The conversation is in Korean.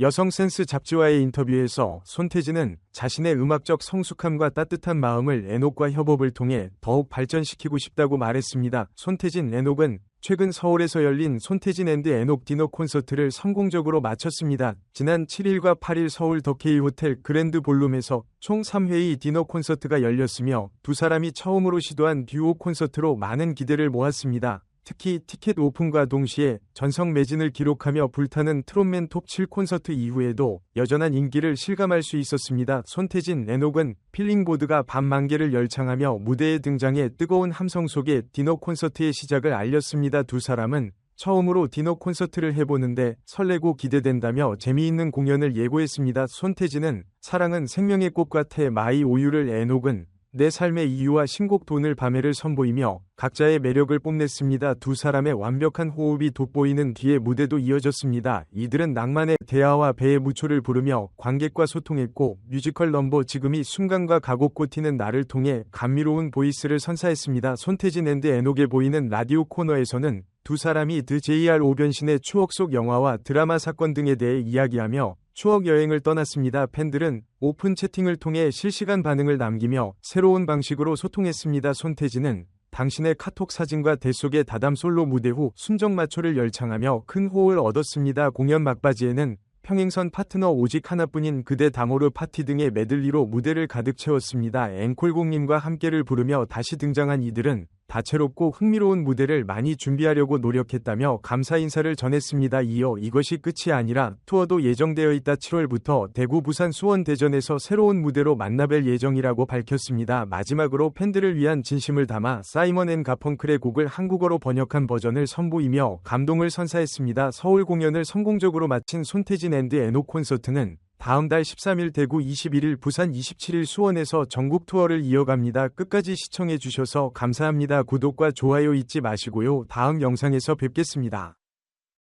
여성 센스 잡지와의 인터뷰에서 손태진은 자신의 음악적 성숙함과 따뜻한 마음을 에녹과 협업을 통해 더욱 발전시키고 싶다고 말했습니다. 손태진 에녹은 최근 서울에서 열린 손태진 앤드 에녹 디너 콘서트를 성공적으로 마쳤습니다. 지난 7일과 8일 서울 더케이 호텔 그랜드 볼룸에서 총 3회의 디너 콘서트가 열렸으며 두 사람이 처음으로 시도한 듀오 콘서트로 많은 기대를 모았습니다. 특히 티켓 오픈과 동시에 전성 매진을 기록하며 불타는 트롯맨 톱7 콘서트 이후에도 여전한 인기를 실감할 수 있었습니다. 손태진, 에녹은 필링보드가 밤 만개를 열창하며 무대에 등장해 뜨거운 함성 속에 디너 콘서트의 시작을 알렸습니다. 두 사람은 처음으로 디너 콘서트를 해보는데 설레고 기대된다며 재미있는 공연을 예고했습니다. 손태진은 사랑은 생명의 꽃 같아 마이 오유를 에녹은 내 삶의 이유와 신곡 돈을 밤에를 선보이며 각자의 매력을 뽐냈습니다. 두 사람의 완벽한 호흡이 돋보이는 뒤에 무대도 이어졌습니다. 이들은 낭만의 대화와 배의 무초를 부르며 관객과 소통했고 뮤지컬 넘버 지금이 순간과 가곡고 튀는 나를 통해 감미로운 보이스를 선사했습니다. 손태진 앤드 에녹에 보이는 라디오 코너에서는 두 사람이 드 JR 오변신의 추억 속 영화와 드라마 사건 등에 대해 이야기하며 추억 여행을 떠났습니다. 팬들은 오픈 채팅을 통해 실시간 반응을 남기며 새로운 방식으로 소통했습니다. 손태진은 당신의 카톡 사진과 대속의 다담 솔로 무대 후 순정 마초를 열창하며 큰 호응을 얻었습니다. 공연 막바지에는 평행선 파트너 오직 하나뿐인 그대 다모르 파티 등의 메들리로 무대를 가득 채웠습니다. 앵콜공님과 함께를 부르며 다시 등장한 이들은 다채롭고 흥미로운 무대를 많이 준비하려고 노력했다며 감사 인사를 전했습니다. 이어 이것이 끝이 아니라 투어도 예정되어 있다 7월부터 대구 부산 수원 대전에서 새로운 무대로 만나뵐 예정이라고 밝혔습니다. 마지막으로 팬들을 위한 진심을 담아 사이먼 앤 가펑클의 곡을 한국어로 번역한 버전을 선보이며 감동을 선사했습니다. 서울 공연을 성공적으로 마친 손태진 앤드 에녹 콘서트는 다음 달 13일 대구 21일 부산 27일 수원에서 전국 투어를 이어갑니다. 끝까지 시청해 주셔서 감사합니다. 구독과 좋아요 잊지 마시고요. 다음 영상에서 뵙겠습니다.